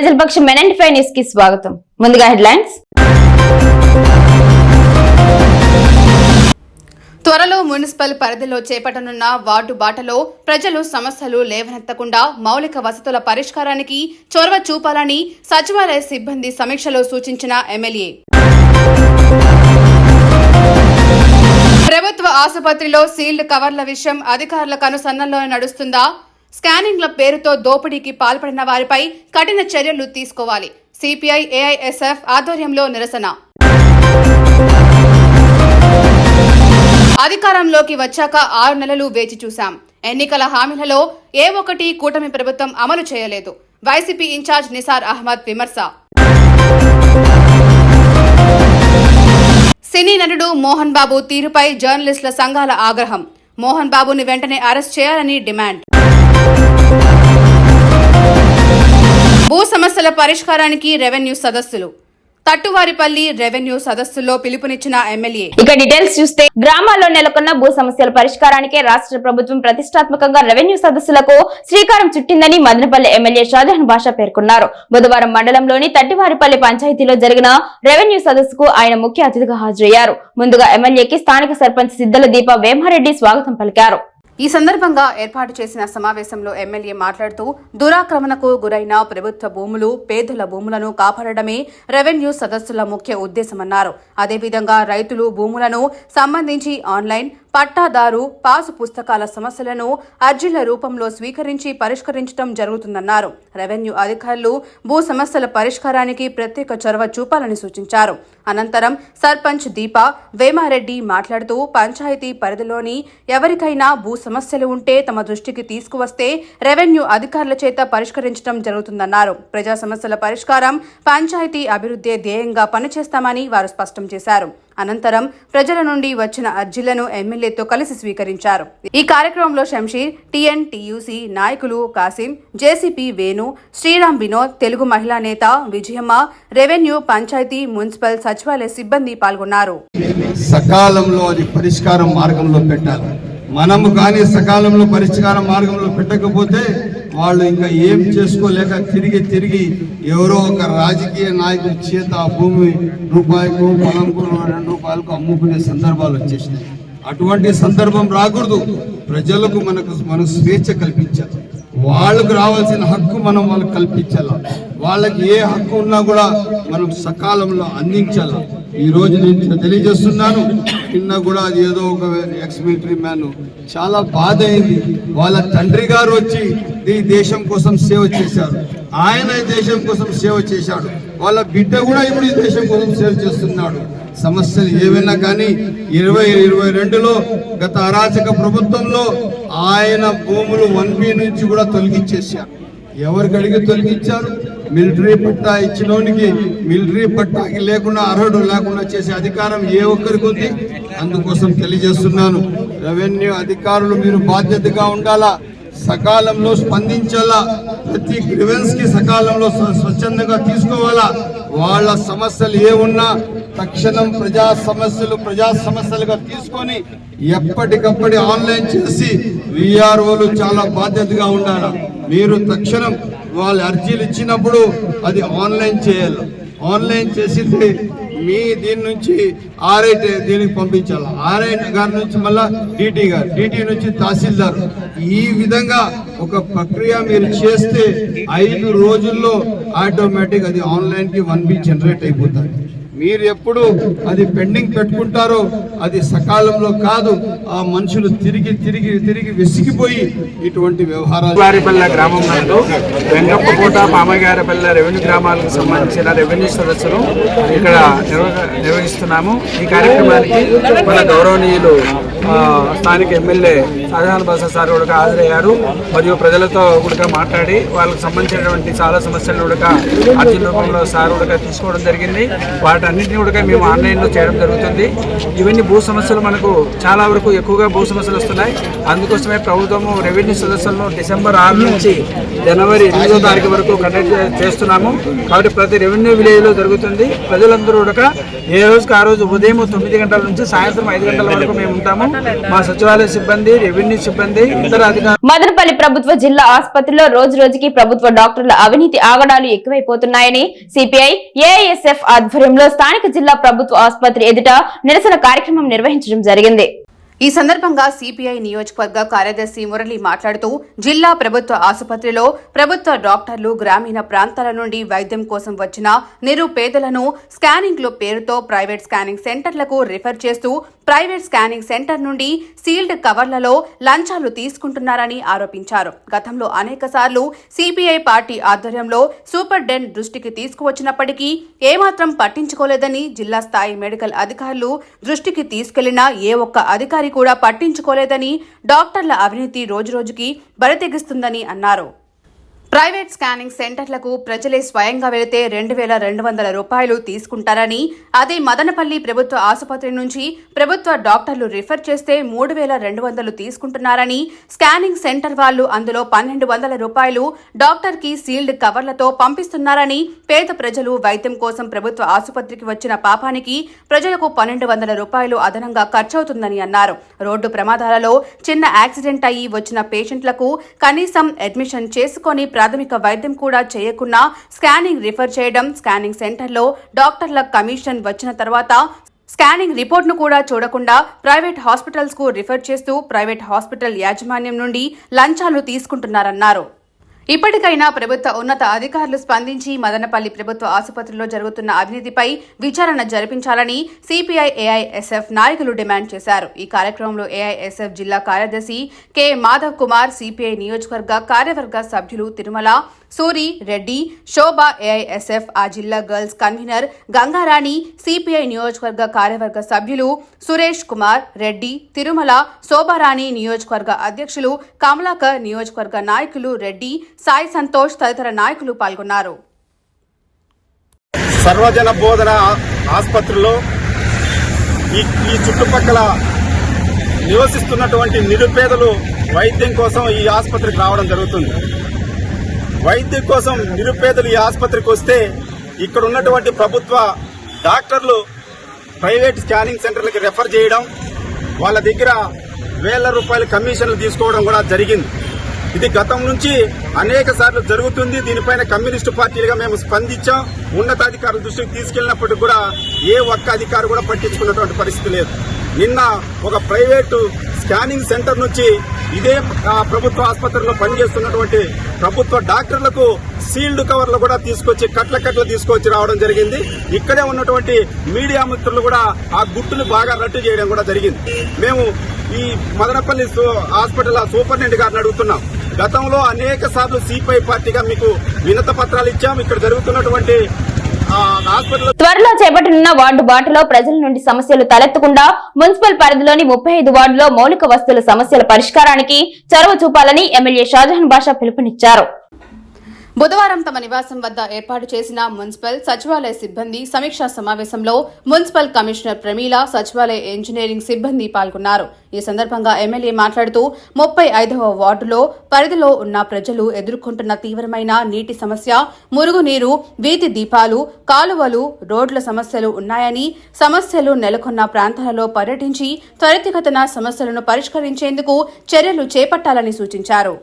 ప్రజలపక్ష మెనెంట్ five న్యూస్కి స్వాగతం. ముందుగా హెడ్లైన్స్. త్వరలో మున్సిపల్ పరిధిలో చేపట్టనున్న వార్డు బాటలో ప్రజలు సమస్యలు లేవనెత్తకుండా మౌలిక వసతుల పరిష్కారానికి చొరవ చూపాలని సచివాలయ సిబ్బంది సమీక్షలో సూచించిన ఎమ్మెల్యే. ప్రభుత్వ ఆసుపత్రిలో సీల్డ్ కవర్ల విషయం అధికారుల కనుసన్నల్లో నడుస్తుందా? స్కానింగ్ల పేరుతో దోపిడీకి పాల్పడిన వారిపై కఠిన చర్యలు తీసుకోవాలి. సిపిఐ ఏఐఎస్ఎఫ్ ఆధ్వర్యంలో నిరసన. అధికారంలోకి వచ్చాక ఆరు నెలలు వేచి చూశాం. ఎన్నికల హామీలలో ఏ ఒక్కటి కూటమి ప్రభుత్వం అమలు చేయలేదు. వైసీపీ ఇన్ఛార్జ్ నిసార్ అహ్మద్ విమర్శ. సినీ నటుడు మోహన్ బాబు తీరుపై జర్నలిస్టుల సంఘాల ఆగ్రహం. మోహన్ బాబుని వెంటనే అరెస్ట్ చేయాలని డిమాండ్. భూ సమస్యల పరిష్కారానికి రెవెన్యూ సదస్సులు. తట్టువారిపల్లి రెవెన్యూ సదస్సులో పిలుపునిచ్చిన ఎమ్మెల్యే. ఇక డీటెయిల్స్ చూస్తే గ్రామాల్లో నెలకొన్న భూ సమస్యల పరిష్కారానికే రాష్ట్ర ప్రభుత్వం ప్రతిష్టాత్మకంగా రెవెన్యూ సదస్సులకు శ్రీకారం చుట్టిందని మదనపల్లి ఎమ్మెల్యే షాజహాన్ బాషా పేర్కొన్నారు. బుధవారం మండలంలోని తట్టివారిపల్లి పంచాయతీలో జరిగిన రెవెన్యూ సదస్సుకు ఆయన ముఖ్య అతిథిగా హాజరయ్యారు. ముందుగా ఎమ్మెల్యేకి స్థానిక సర్పంచ్ సిద్దల దీప వేమారెడ్డి స్వాగతం పలికారు. ఈ సందర్భంగా ఏర్పాటు చేసిన సమావేశంలో ఎమ్మెల్యే మాట్లాడుతూ దురాక్రమణకు గురైన ప్రభుత్వ భూములు పేదల భూములను కాపాడడమే రెవెన్యూ సదస్సుల ముఖ్య ఉద్దేశమన్నారు. అదేవిధంగా రైతులు భూములను సంబంధించి ఆన్లైన్ పట్టాదారు పాసు పుస్తకాల సమస్యలను అర్జీల రూపంలో స్వీకరించి పరిష్కరించడం జరుగుతుందన్నారు. రెవెన్యూ అధికారులు భూ సమస్యల పరిష్కారానికి ప్రత్యేక చొరవ చూపాలని సూచించారు. అనంతరం సర్పంచ్ దీప వేమారెడ్డి మాట్లాడుతూ పంచాయతీ పరిధిలోని ఎవరికైనా భూ సమస్యలు ఉంటే తమ దృష్టికి తీసుకువస్తే రెవెన్యూ అధికారుల చేత పరిష్కరించడం జరుగుతుందన్నారు. ప్రజా సమస్యల పరిష్కారం పంచాయతీ అభివృద్ధి ధ్యేయంగా పనిచేస్తామని వారు స్పష్టం చేశారు. అనంతరం ప్రజల నుండి వచ్చిన అర్జీలను ఎమ్మెల్యేతో కలిసి స్వీకరించారు. ఈ కార్యక్రమంలో శంషీర్ టీఎన్టీయూసీ నాయకులు కాసిం జేసీపీ వేణు శ్రీరామ్ వినోద్ తెలుగు మహిళా నేత విజయమ్మ రెవెన్యూ పంచాయతీ మున్సిపల్ సచివాలయ సిబ్బంది పాల్గొన్నారు. సకాలంలో అది పరిష్కారం మార్గంలో పెట్టాలి. మనము కానీ సకాలంలో పరిష్కార మార్గంలో పెట్టకపోతే వాళ్ళు ఇంకా ఏం చేసుకోలేక తిరిగి తిరిగి ఎవరో ఒక రాజకీయ నాయకుడి చేత ఆ భూమి రూపాయికు పొలంకు రెండు రూపాయలకు అమ్ముకునే సందర్భాలు వచ్చేసినాయి. అటువంటి సందర్భం రాకూడదు. ప్రజలకు మనకు మనకు స్వేచ్ఛ కల్పించాలి. వాళ్ళకు రావాల్సిన హక్కు మనం వాళ్ళకి కల్పించాలి? వాళ్ళకి ఏ హక్కు ఉన్నా కూడా మనం సకాలంలో అందించాలా? ఈ రోజు నేను తెలియజేస్తున్నాను. నిన్న కూడా అది ఏదో ఒక ఎక్స్ మిలిటరీ మ్యాన్ చాలా బాధ అయింది వాళ్ళ తండ్రి గారు వచ్చి ఈ దేశం కోసం సేవ చేశారు. ఆయన ఈ దేశం కోసం సేవ చేశాడు. వాళ్ళ బిడ్డ కూడా ఇప్పుడు ఈ దేశం కోసం సేవ చేస్తున్నాడు. సమస్యలు ఏవైనా కానీ ఇరవై ఇరవై రెండులో గత అరాచక ప్రభుత్వంలో ఆయన భూములు వన్ బి నుంచి కూడా తొలగించేశారు. ఎవరికి అడిగి తొలగించారు? మిలిటరీ పట్టా ఇచ్చినోనికి మిలిటరీ పట్టాకి లేకుండా అర్హుడు లేకుండా చేసే అధికారం ఏ ఒక్కరికి ఉంది? అందుకోసం తెలియజేస్తున్నాను. రెవెన్యూ అధికారులు మీరు బాధ్యతగా ఉండాలా? సకాలంలో స్పందించాలా? ప్రతి గ్రివెన్స్కి సకాలంలో స్వచ్ఛందంగా తీసుకోవాలా? వాళ్ళ సమస్యలు ఏ ఉన్నా తక్షణం ప్రజా సమస్యలు ప్రజా సమస్యలుగా తీసుకొని ఎప్పటికప్పటి ఆన్లైన్ చేసి విఆర్ఓలు చాలా బాధ్యతగా ఉండాలి? మీరు తక్షణం వాళ్ళ అర్జీలు ఇచ్చినప్పుడు అది ఆన్లైన్ చేయాలి. ఆన్లైన్ చేసింది మీ దీని నుంచి ఆర్ఐ దీనికి పంపించాలి. ఆర్ఐ గారి నుంచి మళ్ళా డిటి గారు డిటి నుంచి తహసీల్దార్. ఈ విధంగా ఒక ప్రక్రియ మీరు చేస్తే ఐదు రోజుల్లో ఆటోమేటిక్ అది ఆన్లైన్కి వన్ బి జనరేట్ అయిపోతుంది మీరు ఎప్పుడు అది పెండింగ్ పెట్టుకుంటారో అది సకాలంలో కాదు. ఆ మనుషులు తిరిగి తిరిగి తిరిగి విసిగిపోయి ఇటువంటి వ్యవహారాలు వారిపల్లె గ్రామం నందు వెంగప్పకోట పామగారిపల్లె రెవెన్యూ గ్రామాలకు సంబంధించిన రెవెన్యూ సదస్సును ఇక్కడ నిర్వహిస్తున్నాము. ఈ కార్యక్రమానికి మన గౌరవనీయులు స్థానిక ఎమ్మెల్యే షాజహాన్ బాసా సార్ కూడా హాజరయ్యారు. మరియు ప్రజలతో కూడా మాట్లాడి వాళ్ళకి సంబంధించినటువంటి చాలా సమస్యలు కూడా అర్జీ రూపంలో సార్ కూడా తీసుకోవడం జరిగింది. వాటి అన్నింటినీ కూడా మేము ఆన్లైన్లో చేయడం జరుగుతుంది. ఇవన్నీ భూ సమస్యలు మనకు చాలా వరకు ఎక్కువగా భూ సమస్యలు వస్తున్నాయి. అందుకోసమే ప్రభుత్వము రెవెన్యూ సదస్సులను డిసెంబర్ ఆరు నుంచి జనవరి ఎనిమిదో తారీఖు వరకు కండక్ట్ చేస్తున్నాము. కాబట్టి ప్రతి రెవెన్యూ విలేజ్లో జరుగుతుంది. ప్రజలందరూ కూడా ఏ రోజుకి ఆ రోజు ఉదయం తొమ్మిది గంటల నుంచి సాయంత్రం ఐదు గంటల వరకు మేము ఉంటాము. మా సచివాలయ సిబ్బంది రెవెన్యూ సిబ్బంది ఇతర అధికారులు మదనపల్లి ప్రభుత్వ జిల్లా ఆసుపత్రిలో రోజు రోజుకి ప్రభుత్వ డాక్టర్ల అవినీతి ఆగడాలు ఎక్కువైపోతున్నాయని సిపిఐ ఏఐఎస్ఎఫ్ ఆధ్వర్యంలో స్థానిక జిల్లా ప్రభుత్వ ఆసుపత్రి ఎదుట నిరసన కార్యక్రమం నిర్వహించడం జరిగింది. ఈ సందర్భంగా సిపిఐ నియోజకవర్గ కార్యదర్శి మురళి మాట్లాడుతూ జిల్లా ప్రభుత్వ ఆసుపత్రిలో ప్రభుత్వ డాక్టర్లు గ్రామీణ ప్రాంతాల నుండి వైద్యం కోసం వచ్చిన నిరుపేదలను స్కానింగ్ల పేరుతో ప్రైవేట్ స్కానింగ్ సెంటర్లకు రిఫర్ చేస్తూ ప్రైవేట్ స్కానింగ్ సెంటర్ నుండి సీల్డ్ కవర్లలో లంచాలు తీసుకుంటున్నారని ఆరోపించారు. గతంలో అనేక సార్లు సిపిఐ పార్టీ ఆధ్వర్యంలో సూపర్డెంట్ దృష్టికి తీసుకువచ్చినప్పటికీ ఏమాత్రం పట్టించుకోలేదని జిల్లా స్థాయి మెడికల్ అధికారులు దృష్టికి తీసుకెళ్ళినా ఏ ఒక్క అధికారి కూడా పట్టించుకోలేదని డాక్టర్ల అవినీతి రోజురోజుకి బరితెగిస్తుందని అన్నారు. ప్రైవేట్ స్కానింగ్ సెంటర్లకు ప్రజలే స్వయంగా వెళితే రెండు వేల రెండు వందల రూపాయలు తీసుకుంటారని అదే మదనపల్లి ప్రభుత్వ ఆసుపత్రి నుంచి ప్రభుత్వ డాక్టర్లు రిఫర్ చేస్తే మూడు వేల రెండు వందలు తీసుకుంటున్నారని స్కానింగ్ సెంటర్ వాళ్ళు అందులో పన్నెండు వందల రూపాయలు డాక్టర్కి సీల్డ్ కవర్లతో పంపిస్తున్నారని పేద ప్రజలు వైద్యం కోసం ప్రభుత్వ ఆసుపత్రికి వచ్చిన పాపానికి ప్రజలకు పన్నెండు వందల రూపాయలు అదనంగా ఖర్చవుతుందని అన్నారు. రోడ్డు ప్రమాదాలలో చిన్న యాక్సిడెంట్ అయ్యి వచ్చిన పేషెంట్లకు కనీసం అడ్మిషన్ చేసుకొని ప్రాథమిక వైద్యం కూడా చేయకున్నా స్కానింగ్ రిఫర్ చేయడం స్కానింగ్ సెంటర్లో డాక్టర్ల కమిషన్ వచ్చిన తర్వాత స్కానింగ్ రిపోర్ట్ను కూడా చూడకుండా ప్రైవేట్ హాస్పిటల్స్కు రిఫర్ చేస్తూ ప్రైవేట్ హాస్పిటల్ యాజమాన్యం నుండి లంచాలు తీసుకుంటున్నారన్నారు. ఇప్పటికైనా ప్రభుత్వ ఉన్నత అధికారులు స్పందించి మదనపల్లి ప్రభుత్వ ఆసుపత్రిలో జరుగుతున్న అవినీతిపై విచారణ జరిపించాలని సిపిఐ ఏఐఎస్ఎఫ్ నాయకులు డిమాండ్ చేశారు. ఈ కార్యక్రమంలో ఏఐఎస్ఎఫ్ జిల్లా కార్యదర్శి కె మాధవ్ కుమార్ సిపిఐ నియోజకవర్గ కార్యవర్గ సభ్యులు తిరుమల సూరి రెడ్డి శోభ ఏఐఎస్ఎఫ్ ఆ జిల్లా గర్ల్స్ కన్వీనర్ గంగారాణి సిపిఐ నియోజకవర్గ కార్యవర్గ సభ్యులు సురేష్ కుమార్ రెడ్డి తిరుమల శోభారాణి నియోజకవర్గ అధ్యక్షులు కమలాకర్ నియోజకవర్గ నాయకులు రెడ్డి సాయి సంతోష్ తదితర నాయకులు పాల్గొన్నారు. సర్వజన బోధన ఆసుపత్రిలో ఈ ఈ చుట్టుపక్కల నివసిస్తున్నటువంటి నిరుపేదలు వైద్యం కోసం ఈ ఆసుపత్రికి రావడం జరుగుతుంది. వైద్యం కోసం నిరుపేదలు ఈ ఆసుపత్రికి వస్తే ఇక్కడ ఉన్నటువంటి ప్రభుత్వ డాక్టర్లు ప్రైవేట్ స్కానింగ్ సెంటర్లకు రెఫర్ చేయడం వాళ్ళ దగ్గర వేల రూపాయల కమిషన్లు తీసుకోవడం కూడా జరిగింది. ఇది గతం నుంచి అనేక సార్లు జరుగుతుంది. దీనిపైన కమ్యూనిస్టు పార్టీలుగా మేము స్పందించాం. ఉన్నతాధికారుల దృష్టికి తీసుకెళ్ళినప్పటికి కూడా ఏ ఒక్క అధికారి కూడా పట్టించుకున్నటువంటి పరిస్థితి లేదు. నిన్న ఒక ప్రైవేటు స్కానింగ్ సెంటర్ నుంచి ఇదే ప్రభుత్వ ఆసుపత్రిలో పనిచేస్తున్నటువంటి ప్రభుత్వ డాక్టర్లకు సీల్డ్ కవర్లు కూడా తీసుకొచ్చి కట్ల కట్ల తీసుకొచ్చి రావడం జరిగింది. ఇక్కడే ఉన్నటువంటి మీడియా మిత్రులు కూడా ఆ గుట్టును బాగా రట్టు చేయడం కూడా జరిగింది. మేము ఈ మదనపల్లి హాస్పిటల్ సూపరింటెండెంట్ గారిని అడుగుతున్నాం. గతంలో అనేక సార్లు సిపిఐ పార్టీగా మీకు వినత పత్రాలు ఇచ్చాం. ఇక్కడ జరుగుతున్నటువంటి త్వరలో చేపట్టనున్న వార్డు బాటలో ప్రజల నుండి సమస్యలు తలెత్తకుండా మున్సిపల్ పరిధిలోని ముప్పై ఐదు వార్డులో మౌలిక వస్తువుల సమస్యల పరిష్కారానికి చొరవ చూపాలని ఎమ్మెల్యే షాజహాన్ బాషా పిలుపునిచ్చారు. బుధవారం తమ నివాసం వద్ద ఏర్పాటు చేసిన మున్సిపల్ సచివాలయ సిబ్బంది సమీక్షా సమావేశంలో మున్సిపల్ కమిషనర్ ప్రమీల సచివాలయ ఇంజనీరింగ్ సిబ్బంది పాల్గొన్నారు. ఈ సందర్భంగా ఎమ్మెల్యే మాట్లాడుతూ ముప్పై ఐదవ వార్డులో పరిధిలో ఉన్న ప్రజలు ఎదుర్కొంటున్న తీవ్రమైన నీటి సమస్య మురుగునీరు వీధి దీపాలు కాలువలు రోడ్ల సమస్యలు ఉన్నాయని సమస్యలు నెలకొన్న ప్రాంతాలలో పర్యటించి త్వరితగతన సమస్యలను పరిష్కరించేందుకు చర్యలు చేపట్టాలని సూచించారు.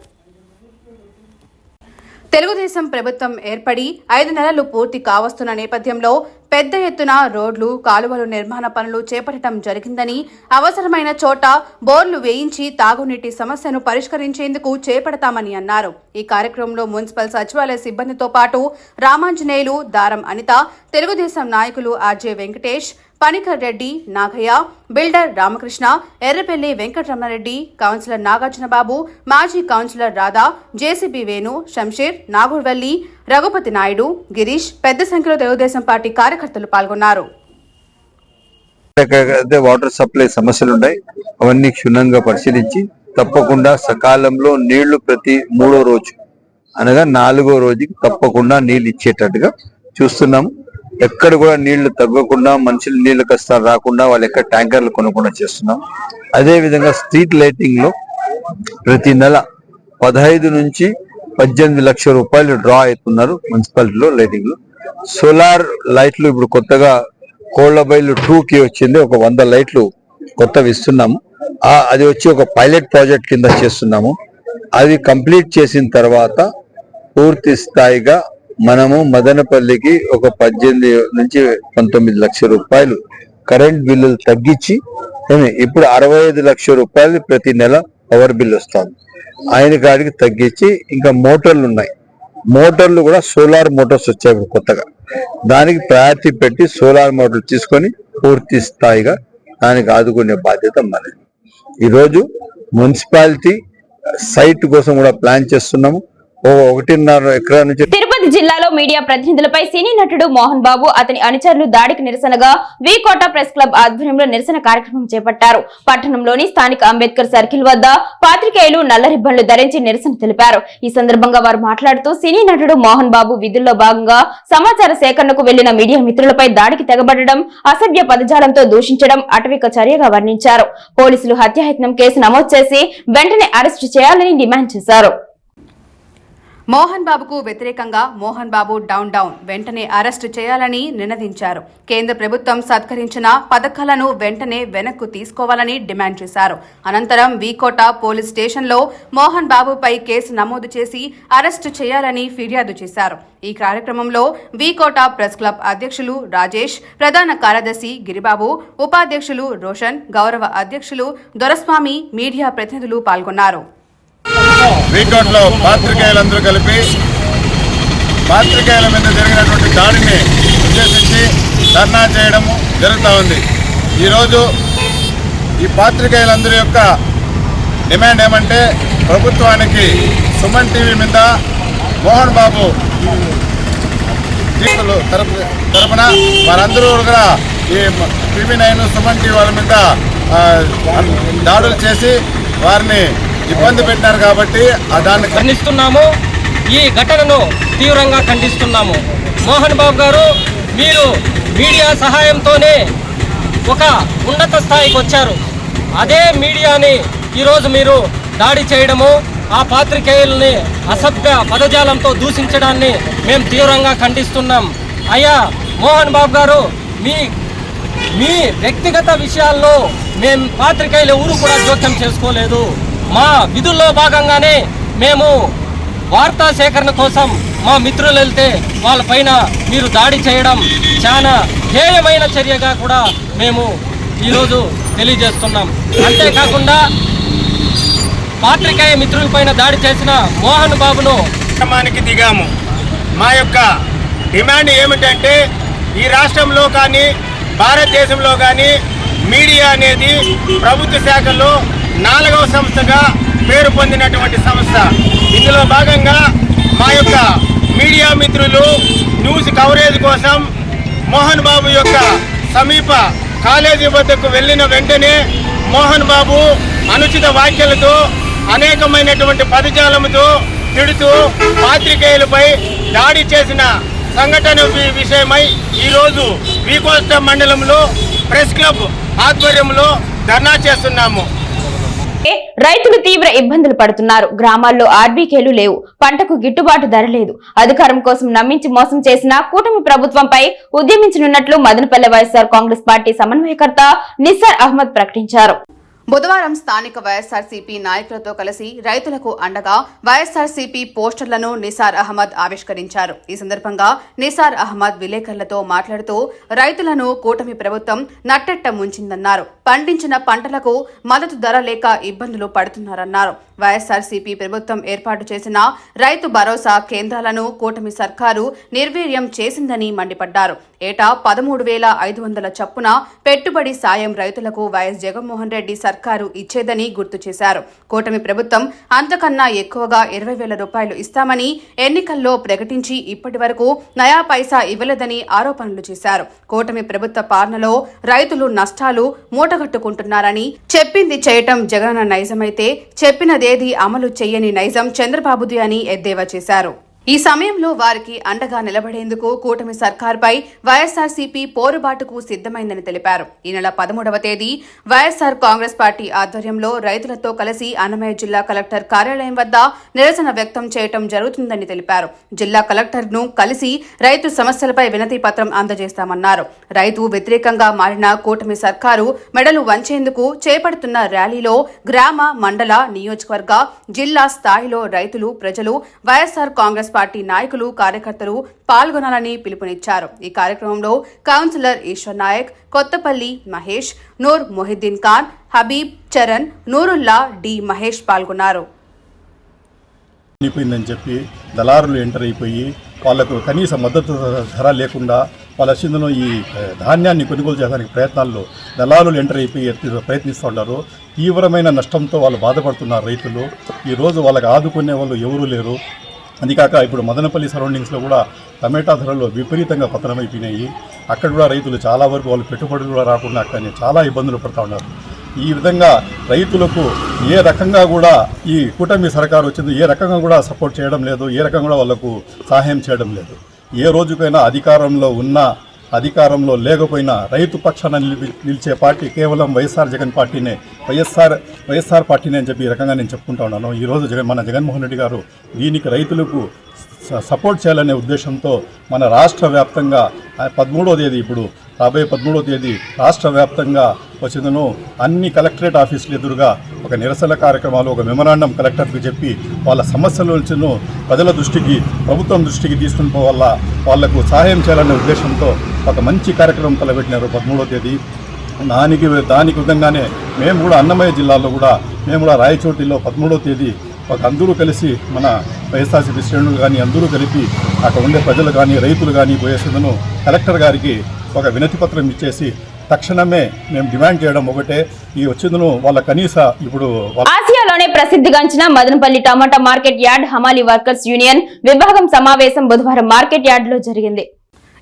తెలుగుదేశం ప్రభుత్వం ఏర్పడి ఐదు నెలలు పూర్తి కావస్తున్న నేపథ్యంలో పెద్ద ఎత్తున రోడ్లు కాలువలు నిర్మాణ పనులు చేపట్టడం జరిగిందని అవసరమైన చోట బోర్లు వేయించి తాగునీటి సమస్యను పరిష్కరించేందుకు చేపడతామని అన్నారు. ఈ కార్యక్రమంలో మున్సిపల్ సచివాలయ సిబ్బందితో పాటు రామాంజనేయులు దారం అనిత తెలుగుదేశం నాయకులు RJ Venkatesh Panicker Reddy Nagaiah builder Ramakrishna Errapalli Venkataramana Reddy councillor Nagarjuna Babu మాజీ కౌన్సిలర్ రాధా జేసీబీ వేణు షంషీర్ నాగూర్వల్లి రఘుపతి నాయుడు గిరీష్ పెద్ద సంఖ్యలో తెలుగుదేశం పార్టీ కార్యకర్తలు పాల్గొన్నారు. వాటర్ సప్లై సమస్యలున్నాయి. అవన్నీ క్షుణ్ణంగా పరిశీలించి తప్పకుండా సకాలంలో నీళ్ళు ప్రతి మూడో రోజు అనగా నాలుగో రోజుకి తప్పకుండా నీళ్ళు ఇచ్చేటట్టుగా చూస్తున్నాము. ఎక్కడ కూడా నీళ్ళు తగ్గకుండా మనుషులు నీళ్ళు కష్టాలు రాకుండా వాళ్ళు ఎక్కడ ట్యాంకర్లు కొనకుండా చేస్తున్నాం. అదే విధంగా స్ట్రీట్ లైటింగ్లో ప్రతి నెల పదహైదు నుంచి పద్దెనిమిది లక్షల రూపాయలు డ్రా అవుతున్నారు మున్సిపాలిటీలో లైటింగ్లో సోలార్ లైట్లు ఇప్పుడు కొత్తగా కోళ్ళ బయలు కి వచ్చింది. ఒక వంద లైట్లు కొత్తవి ఇస్తున్నాము. ఆ అది వచ్చి ఒక పైలట్ ప్రాజెక్ట్ కింద చేస్తున్నాము. అది కంప్లీట్ చేసిన తర్వాత పూర్తి స్థాయిగా మనము మదనపల్లికి ఒక పద్దెనిమిది నుంచి పంతొమ్మిది లక్షల రూపాయలు కరెంట్ బిల్లులు తగ్గించి ఇప్పుడు అరవై ఐదు లక్షల రూపాయలు ప్రతి నెల పవర్ బిల్ వస్తుంది. ఆయన కాడికి తగ్గించి ఇంకా మోటార్లు ఉన్నాయి. మోటార్లు కూడా సోలార్ మోటార్స్ వచ్చాయి కొత్తగా. దానికి ప్రయారిటీ పెట్టి సోలార్ మోటార్లు తీసుకొని పూర్తి స్థాయిగా దానికి ఆదుకునే బాధ్యత మనది. ఈరోజు మున్సిపాలిటీ సైట్ కోసం కూడా ప్లాన్ చేస్తున్నాము. ఒకటిన్నర ఎకరా నుంచి తిరుపతి జిల్లాలో మీడియా ప్రతినిధులపై సినీ నటుడు మోహన్ బాబు అతని అనుచరులు దాడికి నిరసనగా వికోట ప్రెస్ క్లబ్ ఆధ్వర్యంలో నిరసన కార్యక్రమం చేపట్టారు. పట్టణంలోని స్థానిక అంబేద్కర్ సర్కిల్ వద్ద పాత్రికేయులు నల్ల రిబ్బన్లు ధరించి నిరసన తెలిపారు. ఈ సందర్భంగా వారు మాట్లాడుతూ సినీ నటుడు మోహన్ బాబు విధుల్లో భాగంగా సమాచార సేకరణకు వెళ్ళిన మీడియా మిత్రులపై దాడికి తెగబడడం అసభ్య పదజాలంతో దూషించడం అటవిక చర్యగా వర్ణించారు. పోలీసులు హత్యాయత్నం కేసు నమోదు చేసి వెంటనే అరెస్టు చేయాలని డిమాండ్ చేశారు. మోహన్ బాబుకు వ్యతిరేకంగా మోహన్ బాబు డౌన్ డౌన్. వెంటనే అరెస్టు చేయాలని నినదించారు. కేంద్ర ప్రభుత్వం సత్కరించిన పథకాలను వెంటనే వెనక్కు తీసుకోవాలని డిమాండ్ చేశారు. అనంతరం వీకోట పోలీస్ స్టేషన్లో మోహన్ బాబుపై కేసు నమోదు చేసి అరెస్టు చేయాలని ఫిర్యాదు చేశారు. ఈ కార్యక్రమంలో వీకోట ప్రెస్ క్లబ్ అధ్యక్షులు రాజేష్ ప్రధాన కార్యదర్శి గిరిబాబు ఉపాధ్యక్షులు రోషన్ గౌరవ అధ్యక్షులు దొరస్వామి మీడియా ప్రతినిధులు పాల్గొన్నారు. వీకోట్లో పాత్రికేయులందరూ కలిపి పాత్రికేయుల మీద జరిగినటువంటి దాడిని ఉద్దేశించి ధర్నా చేయడం జరుగుతూ ఉంది. ఈరోజు ఈ పాత్రికేయులందరి యొక్క డిమాండ్ ఏమంటే ప్రభుత్వానికి సుమన్ టీవీ మీద మోహన్ బాబు తీర్పులు తరపు తరపున వారందరూ కూడా ఈ టీవీ నైన్ సుమన్ టీవీ వాళ్ళ మీద దాడులు చేసి వారిని ఇబ్బంది పెట్టారు కాబట్టి దాన్ని ఖండిస్తున్నాము. ఈ ఘటనను తీవ్రంగా ఖండిస్తున్నాము. మోహన్ బాబు గారు మీరు మీడియా సహాయంతోనే ఒక ఉన్నత స్థాయికి వచ్చారు. అదే మీడియాని ఈరోజు మీరు దాడి చేయడము ఆ పాత్రికేయుల్ని అసభ్య పదజాలంతో దూషించడాన్ని మేము తీవ్రంగా ఖండిస్తున్నాం. అయ్యా మోహన్ బాబు గారు మీ మీ వ్యక్తిగత విషయాల్లో మేము పాత్రికేయులు ఎవరు కూడా జోక్యం చేసుకోలేదు. మా విధుల్లో భాగంగానే మేము వార్తా సేకరణ కోసం మా మిత్రులు వెళ్తే వాళ్ళపైన మీరు దాడి చేయడం చాలా హేయమైన చర్యగా కూడా మేము ఈరోజు తెలియజేస్తున్నాం. అంతేకాకుండా పాత్రికేయ మిత్రులపైన దాడి చేసిన మోహన్ బాబును క్రమానికి దిగాము. మా యొక్క డిమాండ్ ఏమిటంటే ఈ రాష్ట్రంలో కానీ భారతదేశంలో కానీ మీడియా అనేది ప్రభుత్వ శాఖలో నాలుగవ సంస్థగా పేరు పొందినటువంటి సంస్థ. ఇందులో భాగంగా మా యొక్క మీడియా మిత్రులు న్యూస్ కవరేజ్ కోసం మోహన్ బాబు యొక్క సమీప కాలేజీ వద్దకు వెళ్ళిన వెంటనే మోహన్ బాబు అనుచిత వ్యాఖ్యలతో అనేకమైనటువంటి పదజాలముతో తిడుతూ పాత్రికేయులపై దాడి చేసిన సంఘటన విషయమై ఈరోజు వీకోస్ట మండలంలో ప్రెస్ క్లబ్ ఆధ్వర్యంలో ధర్నా చేస్తున్నాము. రైతులు తీవ్ర ఇబ్బందులు పడుతున్నారు. గ్రామాల్లో ఆర్బీకేలు లేవు. పంటకు గిట్టుబాటు ధర లేదు. అధికారం కోసం నమ్మించి మోసం చేసిన కూటమి ప్రభుత్వంపై ఉద్యమించనున్నట్లు మదనపల్లె వైఎస్ఆర్ కాంగ్రెస్ పార్టీ సమన్వయకర్త నిస్సార్ అహ్మద్ ప్రకటించారు. బుధవారం స్థానిక వైఎస్ఆర్సీపీ నాయకులతో కలిసి రైతులకు అండగా వైఎస్ఆర్సీపీ పోస్టర్లను నిసార్ అహ్మద్ ఆవిష్కరించారు. ఈ సందర్భంగా నిసార్ అహ్మద్ విలేకరులతో మాట్లాడుతూ రైతులను కూటమి ప్రభుత్వం నట్టెట్ట ముంచిందన్నారు. పండించిన పంటలకు మద్దతు ధర లేక ఇబ్బందులు పడుతున్నారన్నారు. వైఎస్ఆర్సీపీ ప్రభుత్వం ఏర్పాటు చేసిన రైతు భరోసా కేంద్రాలను కూటమి సర్కారు నిర్వీర్యం చేసిందని మండిపడ్డారు. ఏటా పదమూడు వేల ఐదు వందల చప్పున పెట్టుబడి సాయం రైతులకు వైఎస్ జగన్మోహన్ రెడ్డి సర్కారు సర్కారు ఇచ్చేదని గుర్తు చేశారు. కూటమి ప్రభుత్వం అంతకన్నా ఎక్కువగా ఇరవై వేల రూపాయలు ఇస్తామని ఎన్నికల్లో ప్రకటించి ఇప్పటి వరకు నయా పైసా ఇవ్వలేదని ఆరోపణలు చేశారు. కూటమి ప్రభుత్వ పాలనలో రైతులు నష్టాలు మూటగట్టుకుంటున్నారని చెప్పింది చేయటం జగనన్న నైజమైతే చెప్పినదేది అమలు చెయ్యని నైజం చంద్రబాబుది అని ఎద్దేవా చేశారు. ఈ సమయంలో వారికి అండగా నిలబడేందుకు కూటమి సర్కార్పై వైఎస్ఆర్సీపీ పోరుబాటుకు సిద్దమైందని తెలిపారు. ఈ నెల పదమూడవ తేదీ వైఎస్ఆర్ కాంగ్రెస్ పార్టీ ఆధ్వర్యంలో రైతులతో కలిసి అన్నమయ్య జిల్లా కలెక్టర్ కార్యాలయం వద్ద నిరసన వ్యక్తం చేయటం జరుగుతుందని తెలిపారు. జిల్లా కలెక్టర్ను కలిసి రైతు సమస్యలపై వినతి పత్రం అందజేస్తామన్నారు. రైతు వ్యతిరేకంగా మారిన కూటమి సర్కారు మెడలు వంచేందుకు చేపడుతున్న ర్యాలీలో గ్రామ మండల నియోజకవర్గ జిల్లా స్థాయిలో రైతులు ప్రజలు వైఎస్ఆర్ కాంగ్రెస్ పార్టీ నాయకులు కార్యకర్తలు పాల్గొనాలని పిలుపునిచ్చారు. ఈ కార్యక్రమంలో కౌన్సిలర్ ఈశ్వర్ నాయక్ కొత్తపల్లి మహేష్ నూర్ మొహిద్దీన్ ఖాన్ హబీబ్ చరణ్ నూరుల్లా డి మహేష్ పాల్గొన్నారు. అయిపోయిందని చెప్పి దళారులు ఎంటర్ అయిపోయి వాళ్ళకు కనీస మద్దతు ధర లేకుండా వాళ్ళ చిందులో ఈ ధాన్యాన్ని కొనుగోలు చేయడానికి ప్రయత్నాల్లో దళారులు ఎంటర్ అయిపోయి ప్రయత్నిస్తూ ఉన్నారు. తీవ్రమైన నష్టంతో వాళ్ళు బాధపడుతున్నారు రైతులు. ఈరోజు వాళ్ళకి ఆదుకునే వాళ్ళు ఎవరూ లేరు. అందుకాక ఇప్పుడు మదనపల్లి సరౌండింగ్స్లో కూడా టమాటా ధరలు విపరీతంగా పతనమైపోయినాయి. అక్కడ కూడా రైతులు చాలా వరకు వాళ్ళు పెట్టుబడులు కూడా రాకుండా అక్కడ చాలా ఇబ్బందులు పడుతూ ఉన్నారు. ఈ విధంగా రైతులకు ఏ రకంగా కూడా ఈ కూటమి సర్కారు వచ్చింది ఏ రకంగా కూడా సపోర్ట్ చేయడం లేదు ఏ రకంగా కూడా వాళ్ళకు సహాయం చేయడం లేదు. ఏ రోజుకైనా అధికారంలో ఉన్నా అధికారంలో లేకపోయినా రైతు పక్షాన నిలిచే పార్టీ కేవలం వైఎస్ఆర్ జగన్ పార్టీనే వైఎస్ఆర్ వైఎస్ఆర్ పార్టీనే అని చెప్పి ఈ రకంగా నేను చెప్పుకుంటా ఉన్నాను. ఈరోజు జగన్ మన జగన్మోహన్ రెడ్డి గారు దీనికి రైతులకు స- సపోర్ట్ చేయాలనే ఉద్దేశంతో మన రాష్ట్ర వ్యాప్తంగా పదమూడో తేదీ ఇప్పుడు రాబోయే పదమూడో తేదీ రాష్ట్ర వ్యాప్తంగా వచ్చిందను అన్ని కలెక్టరేట్ ఆఫీసులు ఎదురుగా ఒక నిరసన కార్యక్రమాలు ఒక మెమరాండం కలెక్టర్కి చెప్పి వాళ్ళ సమస్యల నుంచిను ప్రజల దృష్టికి ప్రభుత్వం దృష్టికి తీసుకుని పోవాల వాళ్ళకు సహాయం చేయాలనే ఉద్దేశంతో ఒక మంచి కార్యక్రమం తలపెట్టినారు పదమూడో తేదీ. దానికి దానికి విధంగానే మేము కూడా అన్నమయ్య జిల్లాలో కూడా మేము కూడా రాయచోటిలో పదమూడో తేదీ ఒక అందరూ కలిసి మన వైఎస్ఆర్సీపీ శ్రేణులు కానీ అందరూ కలిపి అక్కడ ఉండే ప్రజలు కానీ రైతులు కానీ పోయేసేదను కలెక్టర్ గారికి ఒక వినతి పత్రం ఇచ్చేసి తక్షణమే మేము డిమాండ్ చేయడం ఒకటే. ఈ వచ్చిందను వాళ్ళ కనీస ఇప్పుడు ఆసియాలోనే ప్రసిద్ధిగాంచిన మదనపల్లి టమాటా మార్కెట్ యార్డ్ హమాలి వర్కర్స్ యూనియన్ విభాగం సమావేశం బుధవారం మార్కెట్ యార్డ్లో జరిగింది.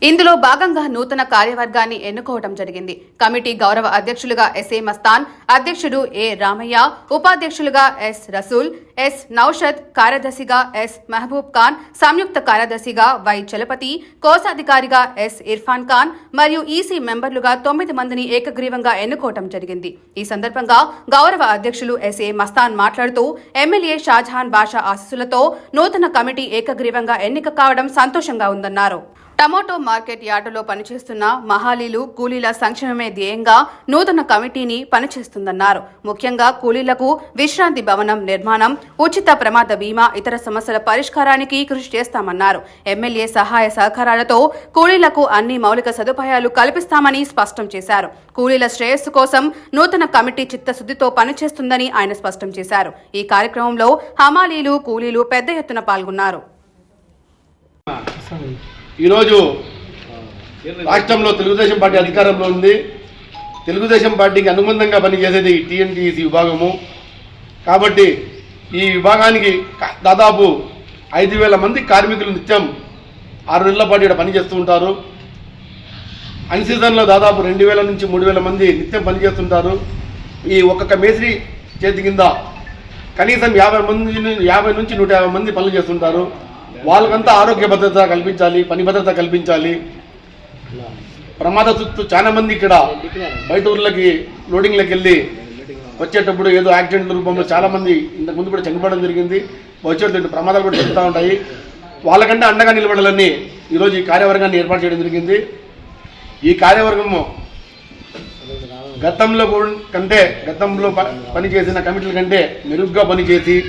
ఇందులో భాగంగా నూతన కార్యవర్గాన్ని ఎన్నుకోవడం జరిగింది. కమిటీ గౌరవ అధ్యక్షులుగా ఎస్ఏ మస్తాన్ అధ్యక్షుడు ఏ రామయ్య ఉపాధ్యక్షులుగా ఎస్ రసూల్ ఎస్ నౌషద్ కార్యదర్శిగా ఎస్ మహబూబ్ ఖాన్ సంయుక్త కార్యదర్శిగా వై చలపతి కోశాధికారిగా ఎస్ ఇర్ఫాన్ ఖాన్ మరియు ఈసీ మెంబర్లుగా తొమ్మిది మందిని ఏకగ్రీవంగా ఎన్నుకోవడం జరిగింది. ఈ సందర్భంగా గౌరవ అధ్యక్షులు ఎస్ఏ మస్తాన్ మాట్లాడుతూ ఎమ్మెల్యే షాజహాన్ బాషా ఆశీస్సులతో నూతన కమిటీ ఏకగ్రీవంగా ఎన్నిక కావడం సంతోషంగా ఉందన్నారు. టమాటో మార్కెట్ యార్డులో పనిచేస్తున్న మహాలీలు కూలీల సంక్షేమమే ధ్యేయంగా నూతన కమిటీని పనిచేస్తుందన్నారు. ముఖ్యంగా కూలీలకు విశ్రాంతి భవనం నిర్మాణం ఉచిత ప్రమాద బీమా ఇతర సమస్యల పరిష్కారానికి కృషి చేస్తామన్నారు. ఎమ్మెల్యే సహాయ సహకారాలతో కూలీలకు అన్ని మౌలిక సదుపాయాలు కల్పిస్తామని స్పష్టం చేశారు. కూలీల శ్రేయస్సు కోసం నూతన కమిటీ చిత్తశుద్ధితో పనిచేస్తుందని ఆయన స్పష్టం చేశారు. ఈ కార్యక్రమంలో హమాలీలు కూలీలు పెద్ద ఎత్తున పాల్గొన్నారు. ఈరోజు రాష్ట్రంలో తెలుగుదేశం పార్టీ అధికారంలో ఉంది. తెలుగుదేశం పార్టీకి అనుబంధంగా పనిచేసేది టీఎన్టీసీ విభాగము. కాబట్టి ఈ విభాగానికి దాదాపు ఐదు వేల మంది కార్మికులు నిత్యం ఆరు నెలల పాటు ఇక్కడ పనిచేస్తూ ఉంటారు. అన్ సీజన్లో దాదాపు రెండు వేల నుంచి మూడు వేల మంది నిత్యం పనిచేస్తుంటారు. ఈ ఒక్కొక్క మేస్త్రి చేతి కింద కనీసం యాభై మంది యాభై నుంచి నూట యాభై మంది పనులు చేస్తుంటారు. వాళ్ళకంతా ఆరోగ్య భద్రత కల్పించాలి పని భద్రత కల్పించాలి. ప్రమాద చుట్టూ చాలా మంది ఇక్కడ బయట ఊర్లకి లోడింగ్లకు వెళ్ళి వచ్చేటప్పుడు ఏదో యాక్సిడెంట్ రూపంలో చాలా మంది ఇంతకు ముందు కూడా చనిపోవడం జరిగింది. వచ్చేటువంటి ప్రమాదాలు కూడా జరుగుతూ ఉంటాయి. వాళ్ళకంటే అండగా నిలబడాలని ఈరోజు ఈ కార్యవర్గాన్ని ఏర్పాటు చేయడం జరిగింది. ఈ కార్యవర్గము గతంలో కంటే గతంలో ప- పనిచేసిన కమిటీల కంటే మెరుగ్గా పనిచేసి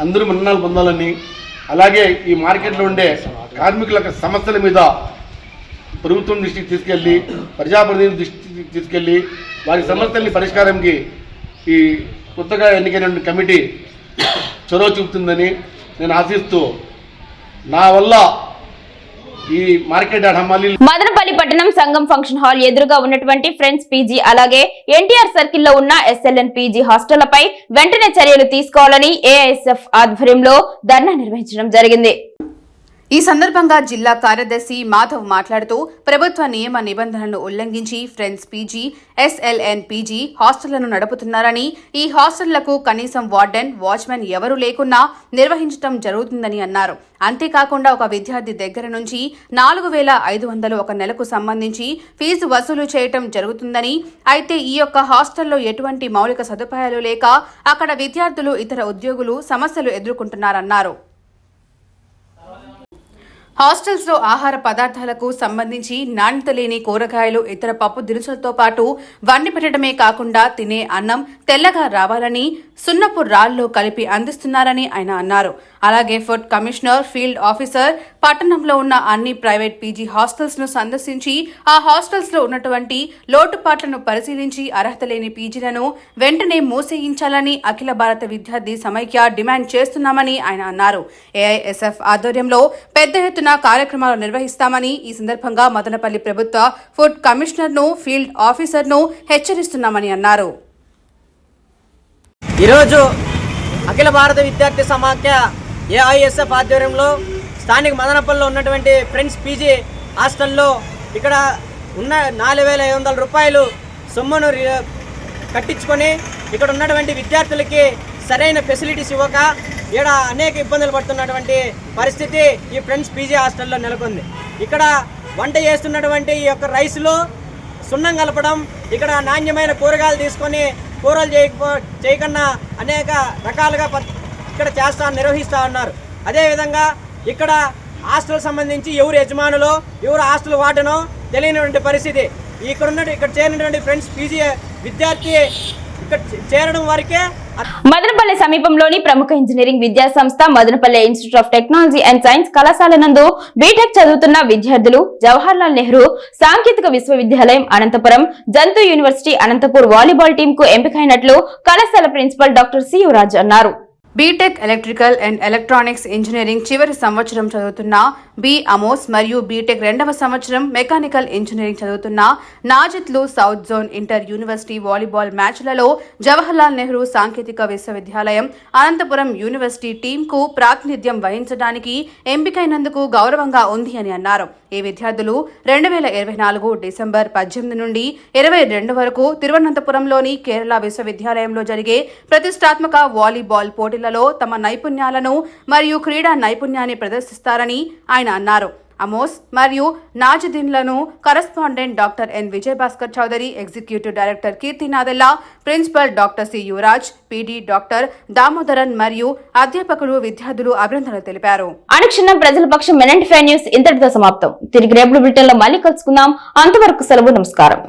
అందరూ మన్నాలు పొందాలని అలాగే ఈ మార్కెట్లో ఉండే కార్మికుల సమస్యల మీద ప్రభుత్వం దృష్టికి తీసుకెళ్ళి ప్రజాప్రతినిధి దృష్టికి తీసుకెళ్ళి వారి సమస్యల్ని పరిష్కారంకి ఈ కొత్తగా ఎన్నికైన కమిటీ చొరవ చూపుతుందని నేను ఆశిస్తూ నా వల్ల ఈ మార్కెట్ మదనపల్లి పట్టణం సంఘం ఫంక్షన్ హాల్ ఎదురుగా ఉన్నటువంటి ఫ్రెండ్స్ పీజీ అలాగే ఎన్టీఆర్ సర్కిల్లో ఉన్న ఎస్ఎల్ఎన్ పీజీ హాస్టళ్ళపై వెంటనే చర్యలు తీసుకోవాలని ఏఐఎస్ఎఫ్ ఆధ్వర్యంలో ధర్నా నిర్వహించడం జరిగింది. ఈ సందర్భంగా జిల్లా కార్యదర్శి మాధవ్ మాట్లాడుతూ ప్రభుత్వ నియమ నిబంధనలను ఉల్లంఘించి ఫ్రెండ్స్ పీజీ ఎస్ఎల్ఎన్ పీజీ హాస్టళ్ళను నడుపుతున్నారని ఈ హాస్టళ్ళకు కనీసం వార్డెన్ వాచ్మెన్ ఎవరూ లేకున్నా నిర్వహించడం జరుగుతుందని అన్నారు. అంతేకాకుండా ఒక విద్యార్థి దగ్గర నుంచి నాలుగు వేల ఐదు వందలు ఒక నెలకు సంబంధించి ఫీజు వసూలు చేయటం జరుగుతుందని అయితే ఈ యొక్క హాస్టల్లో ఎటువంటి మౌలిక సదుపాయాలు లేక అక్కడ విద్యార్థులు ఇతర ఉద్యోగులు సమస్యలు ఎదుర్కొంటున్నారన్నారు. హాస్టల్స్లో ఆహార పదార్థాలకు సంబంధించి నాణ్యత లేని కూరగాయలు ఇతర పప్పు దినుసులతో పాటు వండి పెట్టడమే కాకుండా తినే అన్నం తెల్లగా రావాలని సున్నపు రాళ్ళు కలిపి అందిస్తున్నారని ఆయన అన్నారు. అలాగే ఫుడ్ కమిషనర్ ఫీల్డ్ ఆఫీసర్ పట్టణంలో ఉన్న అన్ని ప్రైవేట్ పీజీ హాస్టల్స్ను సందర్శించి ఆ హాస్టల్స్లో ఉన్నటువంటి లోటుపాట్లను పరిశీలించి అర్హత లేని పీజీలను వెంటనే మూసేయించాలని అఖిల భారత విద్యార్థి సమైక్య డిమాండ్ చేస్తున్నామని ఆయన అన్నారు. ఏఐఎస్ఎఫ్ ఆధ్వర్యంలో పెద్ద ఎత్తున కార్యక్రమాలు నిర్వహిస్తామని ఈ సందర్భంగా మదనపల్లి ప్రభుత్వ ఫుడ్ కమిషనర్ను ఫీల్డ్ ఆఫీసర్ను హెచ్చరిస్తున్నామని అన్నారు. ఈరోజు అఖిల భారత విద్యార్థి సమాఖ్య ఏఐఎస్ఎఫ్ ఆధ్వర్యంలో స్థానిక మదనపల్లిలో ఉన్నటువంటి ఫ్రెండ్స్ పీజీ హాస్టల్లో ఇక్కడ ఉన్న నాలుగు వేల ఐదు వందల రూపాయలు సొమ్మును రి- కట్టించుకొని ఇక్కడ ఉన్నటువంటి విద్యార్థులకి సరైన ఫెసిలిటీస్ ఇవ్వక ఇక్కడ అనేక ఇబ్బందులు పడుతున్నటువంటి పరిస్థితి ఈ ఫ్రెండ్స్ పీజీ హాస్టల్లో నెలకొంది. ఇక్కడ వంట చేస్తున్నటువంటి ఈ యొక్క రైస్లో సున్నం కలపడం ఇక్కడ నాణ్యమైన కూరగాయలు తీసుకొని కూరలు చేయకపో చేయకుండా అనేక రకాలుగా ప- ఇక్కడ చేస్తా నిర్వహిస్తూ ఉన్నారు. అదేవిధంగా ఇక్కడ హాస్టల్ సంబంధించి ఎవరు యజమానులో ఎవరు హాస్టల్ వార్డనో తెలియనటువంటి పరిస్థితి. ఇక్కడ ఉన్న ఇక్కడ చేరినటువంటి ఫ్రెండ్స్ పీజీ విద్యార్థి ఇక్కడ చేరడం వరకే మదనపల్లె సమీపంలోని ప్రముఖ ఇంజనీరింగ్ విద్యా సంస్థ Madanapalle institute of technology and science కళాశాల నందు బీటెక్ చదువుతున్న విద్యార్థులు జవహర్లాల్ నెహ్రూ సాంకేతిక విశ్వవిద్యాలయం Anantapuram JNTU university Anantapur volleyball టీంకు ఎంపికైనట్లు కళాశాల ప్రిన్సిపల్ డాక్టర్ సి రాజు అన్నారు. BTech electrical and electronics engineering చివరి సంవత్సరం చదువుతున్న బి అమోస్ మరియు బీటెక్ రెండవ సంవత్సరం మెకానికల్ ఇంజనీరింగ్ చదువుతున్న నాజిత్లు south zone inter university volleyball మ్యాచ్లలో Jawaharlal Nehru సాంకేతిక విశ్వవిద్యాలయం అనంతపురం యూనివర్సిటీ టీంకు ప్రాతినిధ్యం వహించడానికి ఎంపికైనందుకు గౌరవంగా ఉంది అని అన్నారు. ఈ విద్యార్థులు రెండు వేల ఇరవై నాలుగు డిసెంబర్ పద్దెనిమిది నుండి ఇరవై రెండు వరకు తిరువనంతపురంలోని కేరళ విశ్వవిద్యాలయంలో జరిగే ప్రతిష్టాత్మక వాలీబాల్ పోటీలలో తమ నైపుణ్యాలను మరియు క్రీడా నైపుణ్యాన్ని ప్రదర్శిస్తారని ఆయన అన్నారు. అమోస్ మరియు నాజుద్దీన్లను correspondent doctor N. Vijayabhaskar Chowdary executive director Keerthi Nadella principal doctor C. Yuvaraj PD doctor Damodaran మరియు అధ్యాపకులు విద్యార్థులు అభినందనలు తెలిపారు. అనుక్షణం ప్రజల పక్షం మెనంటిఫై న్యూస్ ఇంతటితో సమాప్తం. తిరిగి రేపు బ్రిటన్లో మళ్ళీ కలుసుకుందాం. అంతవరకు సెలవు నమస్కారం.